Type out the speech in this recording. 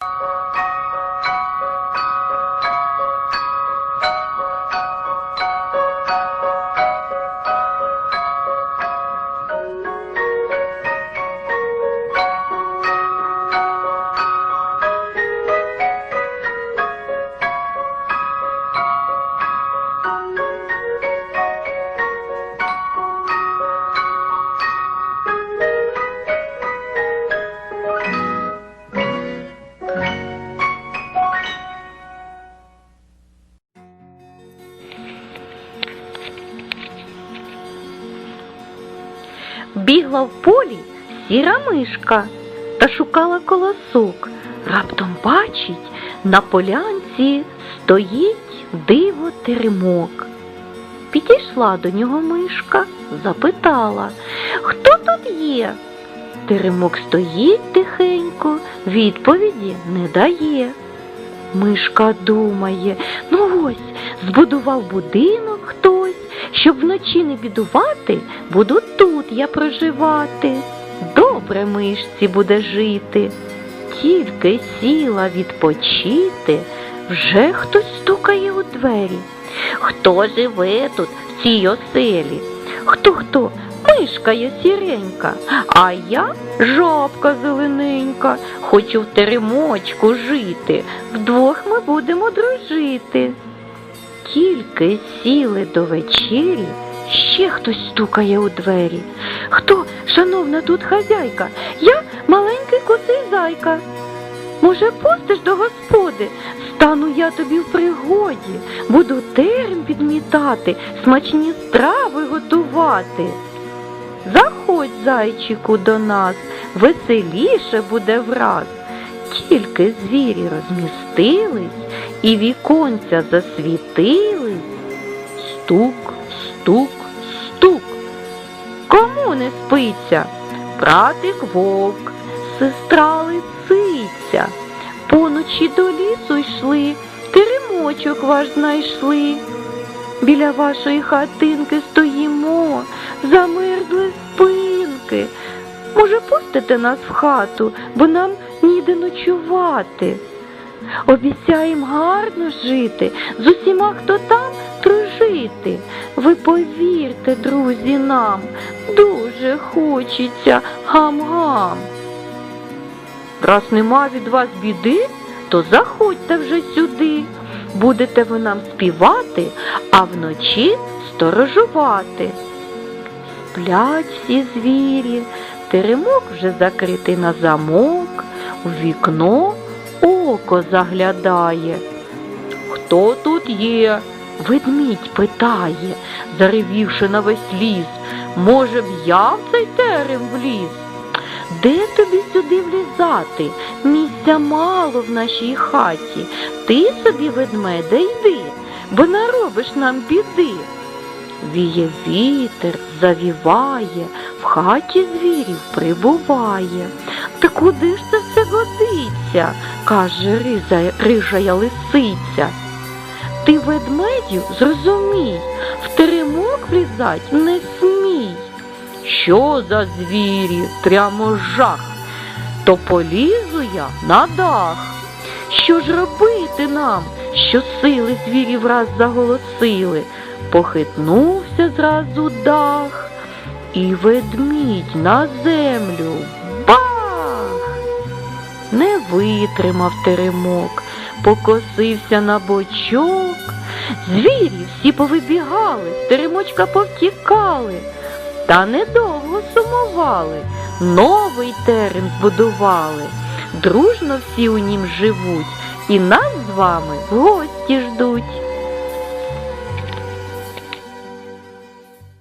you Бігла в полі сіра мишка та шукала колосок. Раптом бачить, на полянці стоїть диво теремок. Підійшла до нього мишка, запитала, хто тут є? Теремок стоїть тихенько, відповіді не дає. Мишка думає, ну ось, збудував будинок хтось, щоб вночі не бідувати, буду тут я проживати. Добре мишці буде жити. Тільки сіла відпочити, вже хтось стукає у двері. Хто живе тут в цій оселі? Хто хто? Мишка я сіренька, а я жабка зелененька, хочу в теремочку жити, вдвох ми будемо дружити. Тільки сіли до вечері, ще хтось стукає у двері. Хто, шановна тут хазяйка? Я маленький косий зайка. Може, пустиш до господи? Стану я тобі в пригоді, буду терем підмітати, смачні страви готувати. Заходь, зайчику, до нас, веселіше буде враз. Тільки звірі розмістились і віконця засвітились. Стук, стук, стук. Кому не спиться? Братик вовк, сестра лисиця. Поночі до лісу йшли, теремочок ваш знайшли. Біля вашої хатинки стоїмо, замерзли спинки. Може, пустите нас в хату, бо нам ніде ночувати. Обіцяєм гарно жити, з усіма, хто там, дружити. Ви повірте, друзі, нам, дуже хочеться гам-гам. Раз нема від вас біди, то заходьте вже сюди. Будете ви нам співати, а вночі сторожувати. Сплять всі звірі, теремок вже закритий на замок, у вікно око заглядає. Хто тут є? Ведмідь питає, заревівши на весь ліс. Може б я в цей терем вліз? Де тобі сюди влізати? Місця мало в нашій хаті. Ти собі, ведмеде, йди, бо наробиш нам біди. Віє вітер, завіває, в хаті звірів прибуває. Та куди ж це все годиться? Каже риза, рижая лисиця. Ти ведмедю зрозумій, в теремок влізать не смій. Що за звірі? Прямо жах. То полізу я на дах. Що ж робити нам, що сили звірів раз заголосили? Похитнувся зразу дах, і ведмідь на землю! Не витримав теремок, покосився на бочок. Звірі всі повибігали, з теремочка повтікали. Та недовго сумували, новий терем збудували. Дружно всі у нім живуть, і нас з вами в гості ждуть.